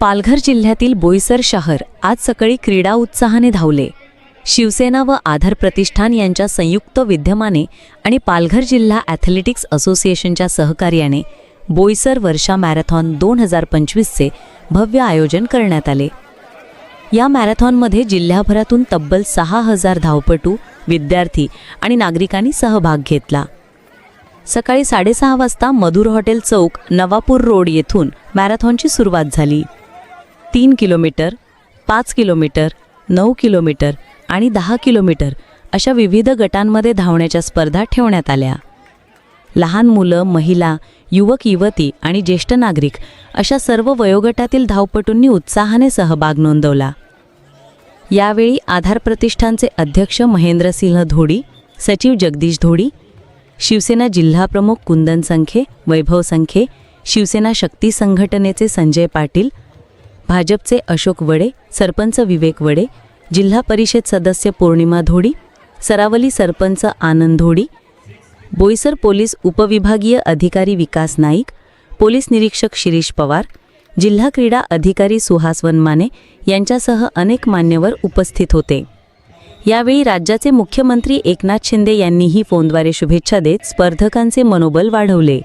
पालघर जिल्ह्यातील बोईसर शहर आज सकाळी क्रीडा उत्साहाने धावले. शिवसेना व आधार प्रतिष्ठान यांच्या संयुक्त विद्यमाने आणि पालघर जिल्हा ॲथलेटिक्स असोसिएशनच्या सहकार्याने बोईसर वर्षा मॅरेथॉन दोन हजार पंचवीसचे भव्य आयोजन करण्यात आले. या मॅरेथॉनमध्ये जिल्ह्याभरातून तब्बल सहा हजार धावपटू विद्यार्थी आणि नागरिकांनी सहभाग घेतला. सकाळी साडेसहा वाजता मधुर हॉटेल चौक नवापूर रोड येथून मॅरेथॉनची सुरुवात झाली. तीन किलोमीटर पाच किलोमीटर नऊ किलोमीटर आणि दहा किलोमीटर अशा विविध गटांमध्ये धावण्याच्या स्पर्धा ठेवण्यात आल्या. लहान मुलं महिला युवक युवती आणि ज्येष्ठ नागरिक अशा सर्व वयोगटातील धावपटूंनी उत्साहाने सहभाग नोंदवला. यावेळी आधार प्रतिष्ठानचे अध्यक्ष महेंद्रसिंह धोडी सचिव जगदीश धोडी शिवसेना जिल्हाप्रमुख कुंदन संखे वैभव संखे शिवसेना शक्ती संघटनेचे संजय पाटील भाजपचे अशोक वडे सरपंच विवेक वडे जिल्हा परिषद सदस्य पौर्णिमा धोडी सरावली सरपंच आनंद धोडी बोईसर पोलीस उपविभागीय अधिकारी विकास नाईक पोलीस निरीक्षक शिरीष पवार जिल्हा क्रीडा अधिकारी सुहास वनमाने यांच्यासह अनेक मान्यवर उपस्थित होते. यावेळी राज्याचे मुख्यमंत्री एकनाथ शिंदे यांनीही फोनद्वारे शुभेच्छा देत स्पर्धकांचे मनोबल वाढवले.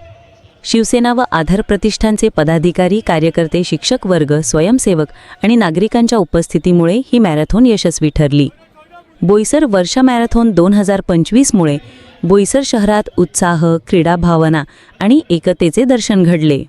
शिवसेना व आधार प्रतिष्ठानचे पदाधिकारी कार्यकर्ते शिक्षक वर्ग स्वयंसेवक आणि नागरिकांच्या उपस्थितीमुळे ही मॅरेथॉन यशस्वी ठरली. बोईसर वर्षा मॅरेथॉन दोन हजार पंचवीसमुळे बोईसर शहरात उत्साह क्रीडा भावना आणि एकतेचे दर्शन घडले.